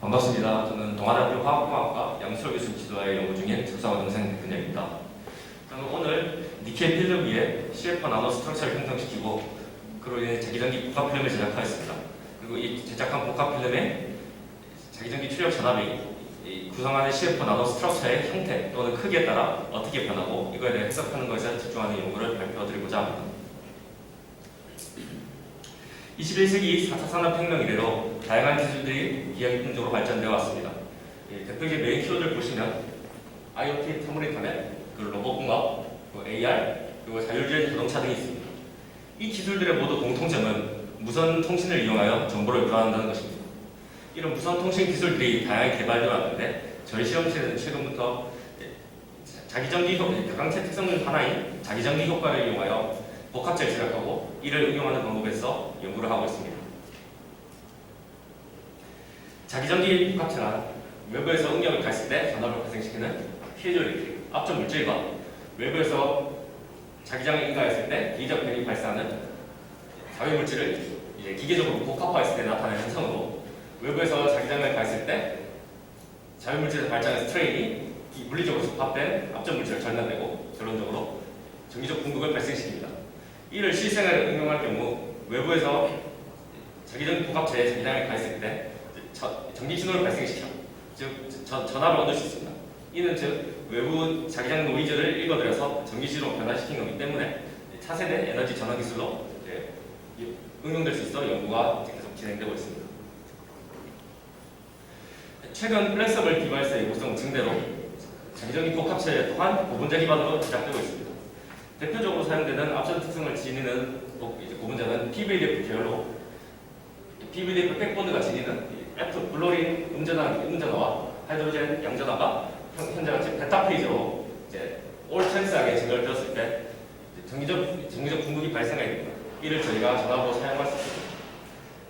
반갑습니다. 저는 동아대학교 화학공학과 양수철 교수 지도하에 연구 중인 석사과 동생 백근혁입니다. 저는 오늘 니켈 필름 위에 CF 나노 스트럭처를 형성시키고 그로 인해 자기전기 복합 필름을 제작하였습니다. 그리고 이 제작한 복합 필름에 자기전기 출력 전압이 이 구성하는 CF 나노 스트럭처의 형태 또는 크기에 따라 어떻게 변하고 이거에 대해 해석하는 것에 집중하는 연구를 발표드리고자 합니다. 21세기 4차 산업혁명 이래로 다양한 기술들이 기하급진적으로 발전되어 왔습니다. 예, 대표적인 메인 키워드를 보시면 IoT, 터무리터넷, 그 로봇공학, 그 AR, 그리고 자율주행 자동차 등이 있습니다. 이 기술들의 모두 공통점은 무선 통신을 이용하여 정보를 교환한다는 것입니다. 이런 무선 통신 기술들이 다양하게 개발되어 왔는데 저희 실험실에는 최근부터 예, 자기전기 효, 가강체 특성 중 하나인 자기전기 효과를 이용하여 복합체를 제작하고 이를 응용하는 방법에서 연구를 하고 있습니다. 자기전기 복합체란 외부에서 응력을 가했을 때 전압을 발생시키는 피해조리 앞전 물질과 외부에서 자기장에 인가했을 때 기적 변이 발생하는 자외 물질을 이제 기계적으로 복합화했을 때 나타나는 현상으로 외부에서 자기장을 가했을 때 자외 물질에서 발생하는 스트레인이 이 물리적으로 접합된 앞전 물질을 전달되고 결론적으로 전기적 공급을 발생시킵니다. 이를 실생활에 응용할 경우 외부에서 자기전 복합체에 자기장을 가했을 때 저- 전기 신호를 발생시켜 즉 전, 전압을 얻을 수 있습니다. 이는 즉 외부 자기장 노이즈를 읽어들여서 전기 신호로 변화시킨 거기 때문에 차세대 에너지 전환 기술로 응용될 수 있어 연구가 계속 진행되고 있습니다. 최근 플렉서블 디바이스의 요구성 증대로 자기전기 복합체 또한 고분자 기반으로 제작되고 있습니다. 대표적으로 사용되는 앞선 특성을 지니는 고- 이제 고분자는 PVDF 계열로 PVDF 백본드가 지니는 이 F 블로린 음전화, 음전화와 하이드로젠 양전화가 현- 현재 같이 베타 페이지로 이제 올 찬스하게 증결되었을 때 정기적 정기적 공급이 발생하게 됩니다. 이를 저희가 전압으로 사용할 수 있습니다.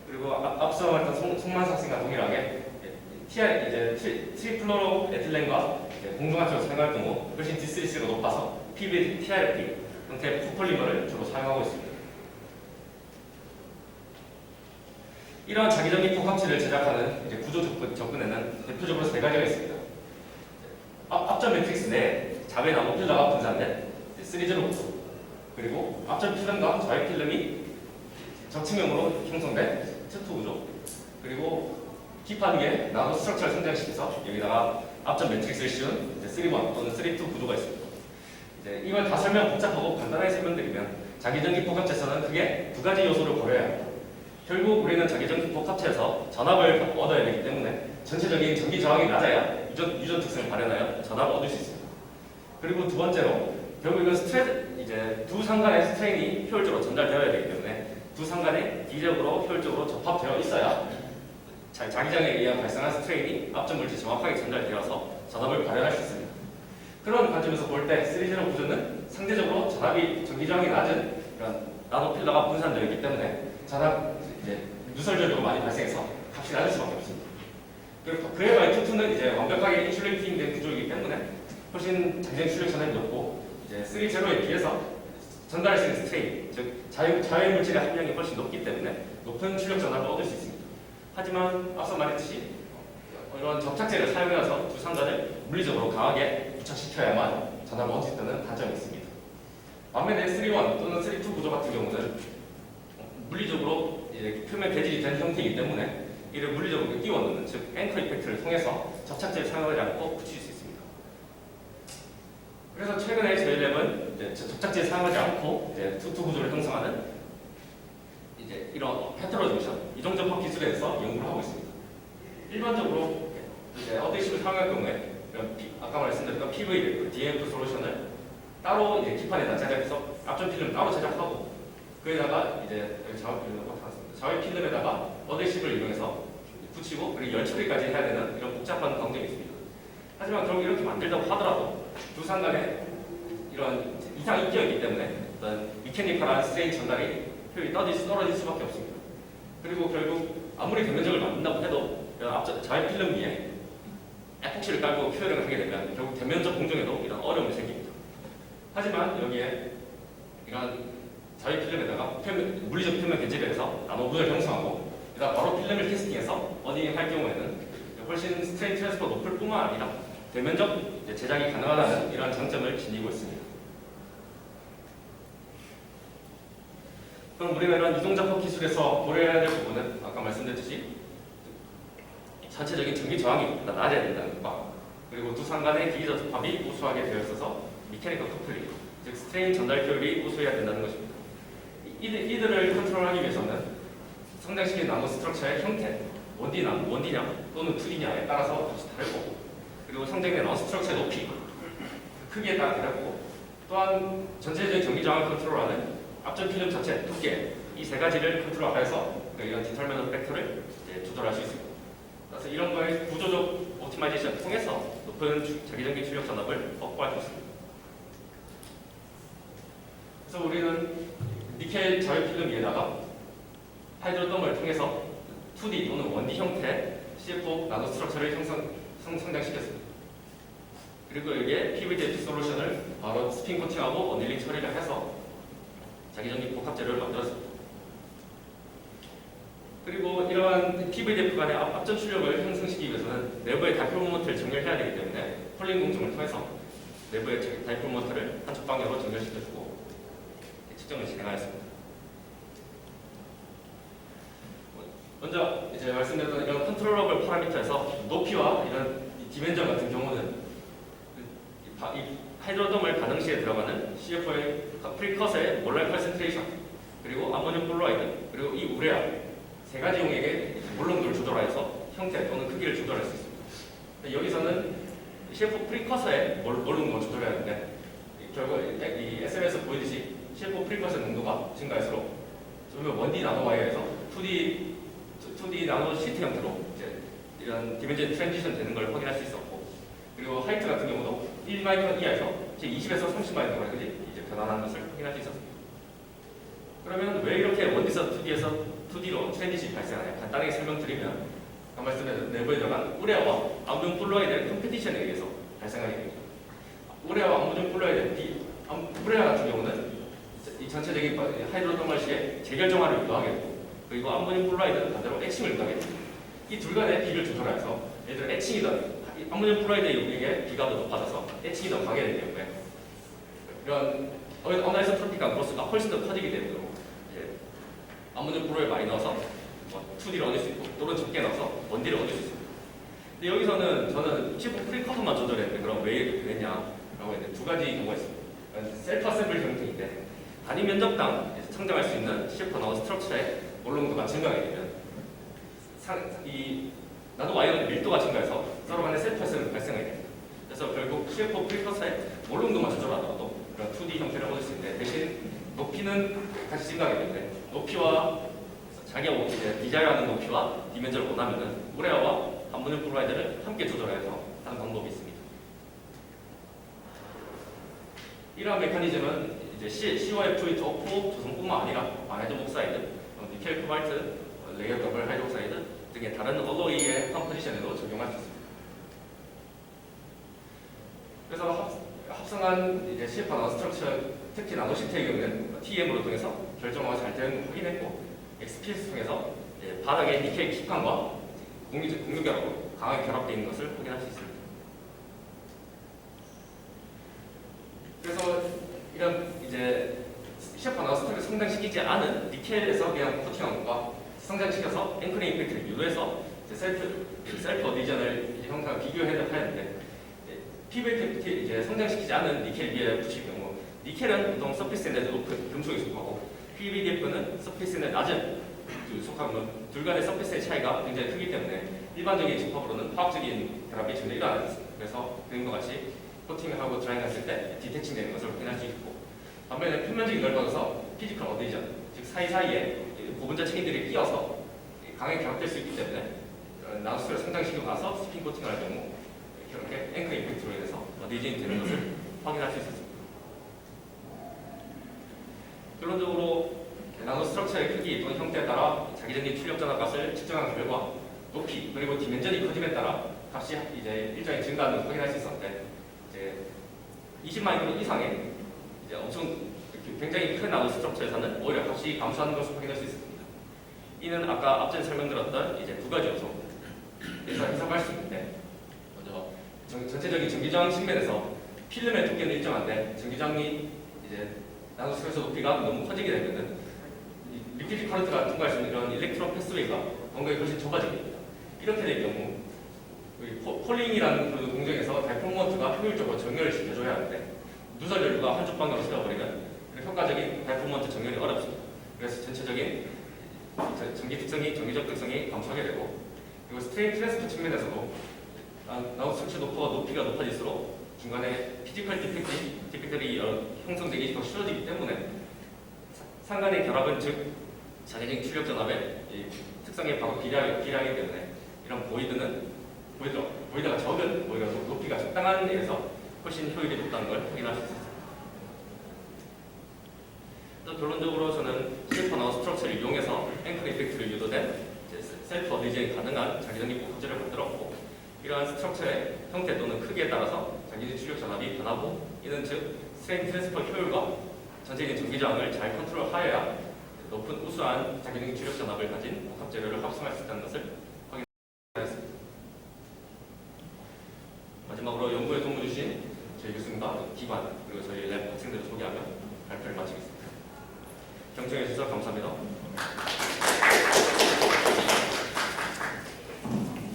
그리고 앞- 앞서 말했던 송- 송만삭신과 동일하게 TR 이제 트- 트리플로로 에틸렌과 이제 공중압적으로 사용할 경우 훨씬 디스리스가 높아서 PVD, TRP 형태의 포폴리머를 주로 사용하고 있습니다. 이러한 자기전기 복합체를 제작하는 이제 구조 접근, 접근에는 대표적으로 세 가지가 있습니다. 앞, 앞전 매트릭스 내에 자외 나노 필러가 분산된 3제로 구조 그리고 앞전 필름과 좌회 필름이 적층형으로 형성된 특수 구조 그리고 기판 위에 나노 스트럭처를 성장시켜서 여기다가 앞전 매트릭스를 씌운 이제 3-1 또는 3-2 구조가 있습니다. 이제 이걸 다 설명 복잡하고 간단하게 설명드리면 자기전기 복합체에서는 크게 두 가지 요소를 고려해야 합니다. 결국 우리는 자기전기 복합체에서 전압을 얻어야 되기 때문에 전체적인 전기 저항이 낮아야 유전, 유전 특성을 발현하여 전압을 얻을 수 있습니다. 그리고 두 번째로 결국 이건 스트레 이제 두 상간의 스트레인이 효율적으로 전달되어야 되기 때문에 두 상간이 기적으로 효율적으로 접합되어 있어야 자, 자기장에 의한 발생한 스트레인이 앞전 물질 정확하게 전달되어서 전압을 발현할 수 있습니다. 그런 관점에서 볼 때 3제로 구조는 상대적으로 전압이 전기 저항이 낮은 이런 나노 필러가 분산되어 있기 때문에 전압 이제 누설적으로 많이 발생해서 값이 낮을 수밖에 없습니다. 그리고 그에 반해 투투는 이제 완벽하게 인슐레이팅된 구조이기 때문에 훨씬 자기장 출력 전압이 높고 이제 3제로에 비해서 전달할 수 있는 스트레인, 즉 자유, 자외 물질의 함량이 훨씬 높기 때문에 높은 출력 전압을 얻을 수 있습니다. 하지만 앞서 말했듯이 이런 접착제를 사용해서 두 상단을 물리적으로 강하게 부착시켜야만 전압을 얻을 수 있다는 단점이 있습니다. 반면에 3-1 또는 3-2 구조 같은 경우는 물리적으로 이제 표면 배질이 된 형태이기 때문에 이를 물리적으로 끼워 넣는 즉 앵커 이펙트를 통해서 접착제를 사용하지 않고 붙일 수 있습니다. 그래서 최근에 저희 랩은 이제 저- 접착제 사용하지 않고 투투 구조를 형성하는 이제 이런 헤테로저션 이종 접합 기술에 대해서 연구를 하고 있습니다. 일반적으로 이제 어드시브를 사용할 경우에 아까 말씀드렸던 PV, DMF 솔루션을 따로 이제 기판에다 제작해서 앞전 필름을 따로 제작하고 그에다가 이제 자외 나왔습니다. 자외 필름에다가 어드시브를 이용해서 붙이고 그리고 열 처리까지 해야 되는 이런 복잡한 과정이 있습니다. 하지만 결국 이렇게 만들다고 하더라도 두 상간에 이런 이상 인기였기 때문에 어떤 미케니컬한 스트레인 전달이 효율이 떨어질, 떨어질 수밖에 없습니다. 그리고 결국 아무리 대면적을 만든다고 해도 이런 앞전 자외 필름 위에 에폭시를 깔고 표현을 하게 되면 결국 대면적 공정에도 이런 어려움이 생깁니다. 하지만 여기에 이런 자외 필름에다가 표면, 물리적 표면 변질을 해서 나노 구조를 형성하고 그다음 바로 필름을 캐스팅해서 어디 할 경우에는 훨씬 스트레인 트랜스퍼 높을 뿐만 아니라 대면적 제작이 가능하다는 이러한 장점을 지니고 있습니다. 그럼 우리가 이런 이동작업 기술에서 고려해야 될 부분은 아까 말씀드렸듯이 전체적인 전기 저항이 낮아야 된다는 것과 그리고 두 상간의 기기적 접합이 우수하게 되어 있어서 미케니컬 커플링, 즉 스트레인 전달 효율이 우수해야 된다는 것입니다. 이- 이들, 이들을 컨트롤하기 위해서는 성장시킨 나노 스트럭처의 형태, 원디나 원디냐 또는 2D냐에 따라서 값이 다르고 그리고 성장된 나노 스트럭처의 높이, 그 크기에 따라 다르고 또한 전체적인 전기 저항을 컨트롤하는 앞전 필름 자체, 두께 이 세 가지를 컨트롤해서 그 이런 디터미넌 팩터를 이제 조절할 수 있습니다. 그래서 이런 거의 구조적 옵티마이제이션을 통해서 높은 주- 자기전기 출력 전압을 확보할 수 있습니다. 그래서 우리는 니켈 자유 필름 위에다가 하이드로덤을 통해서 2D 또는 1D 형태의 CF 나노 스트럭처를 형성, 성, 성장시켰습니다. 그리고 여기에 PVDF 솔루션을 바로 스핀 코팅하고 어닐링 처리를 해서 자기전기 복합재료를 만들었습니다. 그리고 이러한 PVDF 간의 앞- 앞전 출력을 형성시키기 위해서는 내부의 모먼트를 정렬해야 되기 때문에 폴링 공정을 통해서 내부의 모먼트를 한쪽 방향으로 정렬시켜주고 측정을 진행하였습니다. 먼저 이제 말씀드렸던 이런 컨트롤러블 파라미터에서 높이와 이런 이 디멘전 같은 경우는 그이 하이드로덤을 반응 시에 들어가는 CF의 프리컷의 몰랄 컨센트레이션. 그리고 아모늄 플로라이드 그리고 이 우레아 세 가지 용액의 몰롱도를 조절하여서 형태 또는 크기를 조절할 수 있습니다. 여기서는 CF 프리커서의 몰롱도를 조절해야 하는데 이 결국 이- 이 SM에서 보이듯이 CF 프리커서의 농도가 증가할수록 그러면 1D 나노 와이어에서 2D 2D 나노 시트 형태로 이제 이런 디멘전 트랜지션 되는 걸 확인할 수 있었고 그리고 하이트 같은 경우도 1마이크론 이하에서 이제 20에서 30마이크론까지? 이제 변화하는 것을 확인할 수 있었습니다. 그러면 왜 이렇게 원디에서 2D에서 2D로 트랜지션이 발생하냐 간단하게 설명드리면 아까 말씀드린 내부에 들어간 우레아와 암듐 플로이드의 컴페티션에 의해서 발생하게 됩니다. 우레아와 암듐 플로이드 비 암- 우레아 같은 경우는 이 전체적인 하이드로더멀 시에 재결정화를 유도하게 되고 그리고 암모늄 플로라이드는 반대로 애칭을 유도하게 됩니다. 이 둘 간의 비를 조절해서 더이 암모늄 플로라이드의 용액의 비가 더 높아져서 애칭이 더 되기 때문에 이런 어나이소트로픽한 크로스가 훨씬 더 커지게 되므로 이제 암모늄 플로를 많이 넣어서 뭐 2D를 얻을 수 있고 또는 적게 넣어서 1D를 얻을 수 있습니다. 근데 여기서는 저는 치프 프리커터만 조절했는데 그럼 왜 이렇게 됐냐라고 했는데 두 가지 경우가 있습니다. 셀프 어셈블 형태인데 단위 면적당 성장할 수 있는 CF 나노 스트럭처의 몰롱도가 증가하게 되면 상, 이 나노 와이어의 밀도가 증가해서 서로 간에 셀프 어셈블이 발생하게 됩니다. 그래서 결국 CF 프리커서의 몰롱도만 조절하더라도 그런 2D 형태를 얻을 수 있는데 대신 높이는 같이 증가하게 되는데 높이와 자기가 뭐 이제 디자인하는 높이와 디멘전을 원하면은 우레아와 암모늄 플로라이드를 함께 조절해서 하는 방법이 있습니다. 이러한 메커니즘은 이제 C, COF 덕후 조성뿐만 아니라 바나이드 옥사이드, 어, 니켈 코발트, 어, 레이어 더블 하이드록사이드 등의 다른 얼로이의 컴포지션에도 적용할 수 있습니다. 그래서 합, 합성한 이제 CF 나노 스트럭처, 특히 나노시트의 경우는 TM으로 통해서 결정화가 잘 되는 걸 확인했고, XPS 통해서 바닥에 니켈 공유, 공유결합으로 강하게 결합되어 있는 것을 확인할 수 있습니다. 그래서 이런 이제 시합 나우스트를 성장시키지 않은 니켈에서 그냥 코팅한 것과 성장시켜서 앵커링 이펙트를 유도해서 셀프 셀프 어디전을 형태가 비교해야 하는데 PVT 이제 성장시키지 않은 니켈 위에 붙일 경우 니켈은 보통 서피스인데 높은 금속에 속하고 PVDF는 서피스인데 낮은 그 속하면 둘 간의 서피스의 차이가 굉장히 크기 때문에 일반적인 접합으로는 화학적인 결합이 전혀 일어나지 않습니다. 그래서 그림과 같이 코팅을 하고 드라이했을 때 디테칭 되는 것을 확인할 수 있고 반면에 표면적이 넓어져서 피지컬 어디전 즉 사이사이에 고분자 체인들이 끼어서 강하게 결합될 수 있기 때문에 나우스를 성장시키고 나서 스핀 코팅을 할 경우 이렇게 앵커 임팩트로 인해서 어디진이 되는 것을 확인할 수 있었습니다. 결론적으로 나노 스트럭처의 크기 또는 형태에 따라 자기적인 출력 전압 값을 측정한 결과 높이 그리고 디멘전이 커짐에 따라 값이 이제 일정히 증가하는 것을 확인할 수 있었는데 이제 20마이크론 이상의 이제 엄청 굉장히 큰 나노 스트럭처에서는 오히려 값이 감소하는 것을 확인할 수 있습니다. 이는 아까 앞전에 설명드렸던 이제 두 가지 요소 해서 해석할 수 있는데 전, 전체적인 전기저항 측면에서 필름의 두께는 일정한데 전기저항이 이제 나노스페이스 높이가 너무 커지게 되면은 이 리퀴드 커런트가 통과할 수 있는 이런 일렉트론 패스웨이가 원각이 훨씬 좁아지게 됩니다. 이렇게 될 경우 포- 폴링이라는 그 공정에서 달포먼트가 효율적으로 정렬을 시켜줘야 하는데 누설 연료가 한쪽 방향으로 휘어버리면 그 효과적인 달포먼트 정렬이 어렵습니다. 그래서 전체적인 저- 전기 특성이 전기적 특성이 감소하게 되고 그리고 스트레인 트랜스퍼 측면에서도 나- 나우 수치 높이가 높이가 높아질수록 중간에 피지컬 디펙트 디펙터리 형성되기 더 쉬워지기 때문에 사- 상간의 결합은 즉 자기적 출력 전압의 이 특성에 바로 비례하기, 비례하기 때문에 이런 보이드는 보이더 보이더가 적은 보이더 높이가 적당한 데에서 훨씬 효율이 높다는 걸 확인할 수 있습니다. 또 결론적으로 저는 실퍼나 스트럭처를 이용해서 앵커 이펙트를 유도된 셀프 어디징이 가능한 자기전기법 구조를 만들었고 이러한 스트럭처의 형태 또는 크기에 따라서 자기전 출력 전압이 변하고 이는 즉 스트레인 트랜스퍼 효율과 전체적인 전기저항을 잘 컨트롤하여야 높은 우수한 자기전 출력 전압을 가진 복합 재료를 합성할 수 있다는 것을 확인하였습니다. 마지막으로 연구에 도움을 주신 저희 교수님과 기관 그리고 저희 랩 학생들을 소개하며 발표를 마치겠습니다. 경청해 주셔서 감사합니다.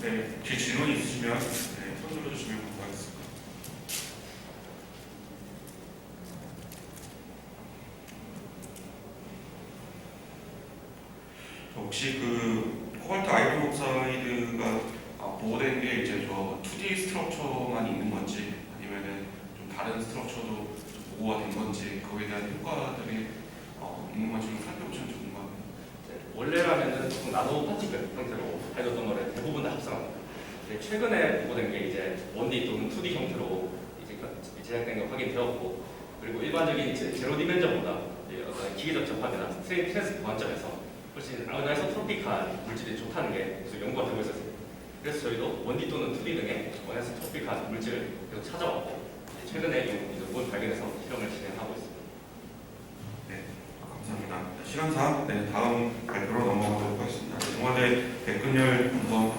네, 혹시 손 들어주시면 감사하겠습니다. 저 혹시 그 코발트 아이론 옥사이드가 아, 보호된 게 이제 저 2D 스트럭처만 있는 건지 아니면은 좀 다른 스트럭처도 좀 보호가 된 건지 거기에 대한 효과들이 어, 있는 건지 좀 살펴보시면 좋은 것 같아요. 네, 원래라면은 보통 나노 파티클 형태로 하이드던 거를 대부분 다 합성합니다. 근데 최근에 보고된 게 이제 1D 또는 2D 형태로 이제 그- 제작된 거 확인되었고 그리고 일반적인 이제 제로 디멘전보다 이제 어떤 기계적 접합이나 스트레인 트랜스 관점에서 훨씬 아노나이소트로픽한 물질이 좋다는 게 계속 연구가 되고 있었습니다. 그래서 저희도 1D 또는 2D 등의 원에서트로픽한 물질을 계속 찾아왔고 이제 최근에 이뭘 발견해서 실험을 진행하고 있습니다. 감사합니다. 시간상 네, 다음 발표로 넘어가도록 하겠습니다. 동아대 백근열 한번